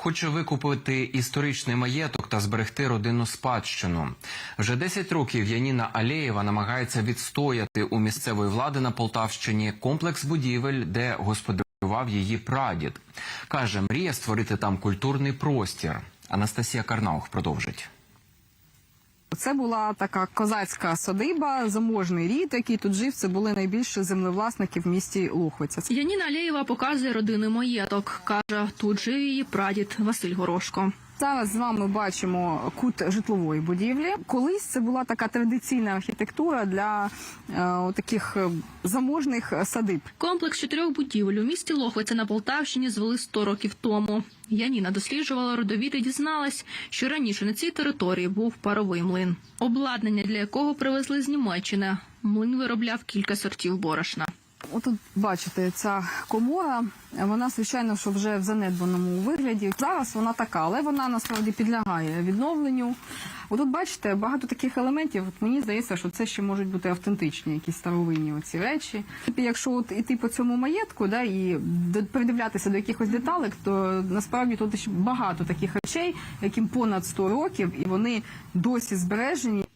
Хоче викупити історичний маєток та зберегти родинну спадщину. Вже 10 років Яніна Алєєва намагається відстояти у місцевої влади на Полтавщині комплекс будівель, де господарював її прадід. Каже, мріє створити там культурний простір. Анастасія Карнаух продовжить. Це була така козацька садиба, заможний рід, який тут жив. Це були найбільші землевласники в місті Лухвиця. Яніна Алєєва показує родини маєток. Каже, тут жив її прадід Василь Горошко. Зараз з вами бачимо кут житлової будівлі. Колись це була така традиційна архітектура для е, таких е, заможних садиб. Комплекс чотирьох будівель у місті Лохвиця на Полтавщині звели 100 років тому. Яніна досліджувала родовід і дізналась, що раніше на цій території був паровий млин, обладнання для якого привезли з Німеччини. Млин виробляв кілька сортів борошна. Отут бачите, ця комора, вона звичайно, що вже в занедбаному вигляді. Зараз вона така, але вона насправді підлягає відновленню. Отут бачите багато таких елементів. От мені здається, що це ще можуть бути автентичні, якісь старовинні оці речі. Якщо от іти по цьому маєтку, да і придивлятися до якихось деталек, то насправді тут ще багато таких речей, яким понад 100 років, і вони досі збережені.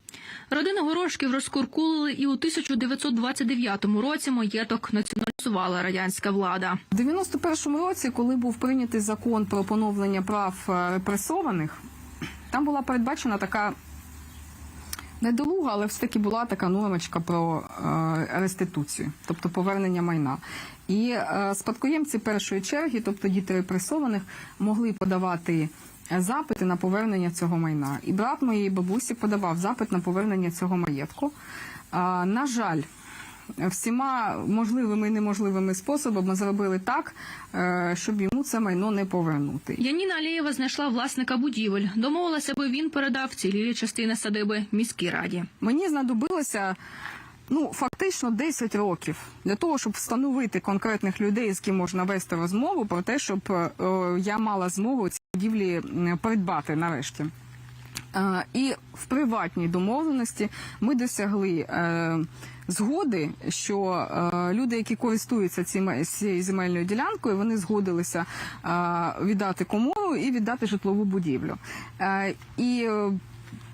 Родина Горошків розкуркулили і у 1929 році маєток націоналізувала радянська влада. У 91-му році, коли був прийнятий закон про поновлення прав е, репресованих, там була передбачена така недолуга, але все таки була така нормочка про е, реституцію, тобто повернення майна. І е, спадкоємці першої черги, тобто діти репресованих, могли подавати запити на повернення цього майна. І брат моєї бабусі подавав запит на повернення цього маєтку. А, на жаль, всіма можливими і неможливими способами зробили так, е, щоб йому це майно не повернути. Яніна Алєєва знайшла власника будівель. Домовилася, аби він передав цілі частини садиби міській раді. Мені знадобилося ну фактично 10 років для того, щоб встановити конкретних людей, з ким можна вести розмову про те, щоб е, я мала змогу ці будівлі придбати нарешті. Е, І в приватній домовленості ми досягли е, згоди, що люди, які користуються цією земельною ділянкою, вони згодилися віддати комору і віддати житлову будівлю. І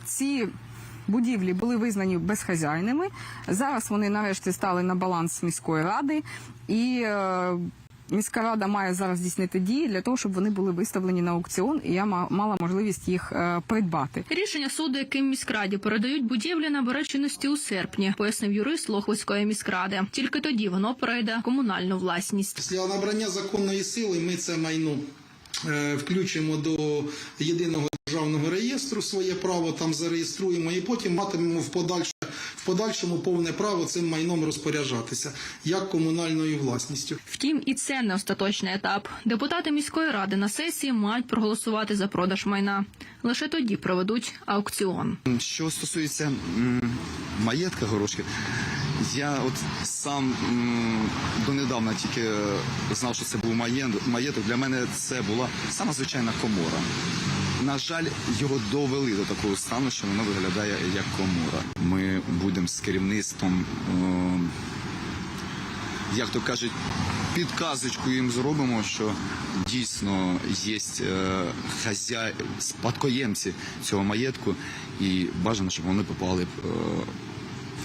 ці будівлі були визнані безхазяйними. Зараз вони нарешті стали на баланс міської ради і. е, Міська рада має зараз здійснити дії для того, щоб вони були виставлені на аукціон, і я мала можливість їх е, придбати. Рішення суду, яким міськраді передають будівлі, набере чинності у серпні, пояснив юрист Лохвицької міськради. Тільки тоді воно перейде комунальну власність. Після набрання законної сили ми це майно е, включимо до єдиного державного реєстру, своє право там зареєструємо і потім матимемо в подальше. В подальшому повне право цим майном розпоряджатися як комунальною власністю. Втім, і це не остаточний етап. Депутати міської ради на сесії мають проголосувати за продаж майна. Лише тоді проведуть аукціон. Що стосується маєтка горошків, я от сам донедавна тільки е, знав, що це був маєн- маєток. Для мене це була сама звичайна комора. На жаль, його довели до такого стану, що воно виглядає як комора. Ми будемо з керівництвом, е, як то кажуть, підказочку їм зробимо, що дійсно є е, хазяй, спадкоємці цього маєтку, і бажано, щоб вони попали е,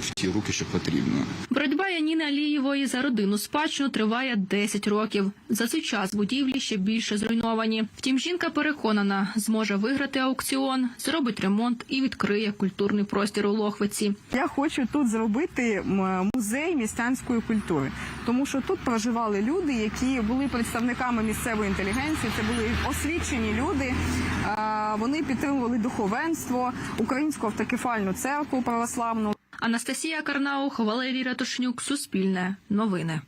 в ті руки, що потрібно. Боротьба Яніни Алієвої за родину спадщину триває 10 років. За цей час будівлі ще більше зруйновані. Втім, жінка переконана, зможе виграти аукціон, зробить ремонт і відкриє культурний простір у Лохвиці. Я хочу тут зробити музей містянської культури, тому що тут проживали люди, які були представниками місцевої інтелігенції. Це були освічені люди. Вони підтримували духовенство, українську автокефальну церкву православну. Анастасія Карнаух, Валерій Ратушнюк, Суспільне, Новини.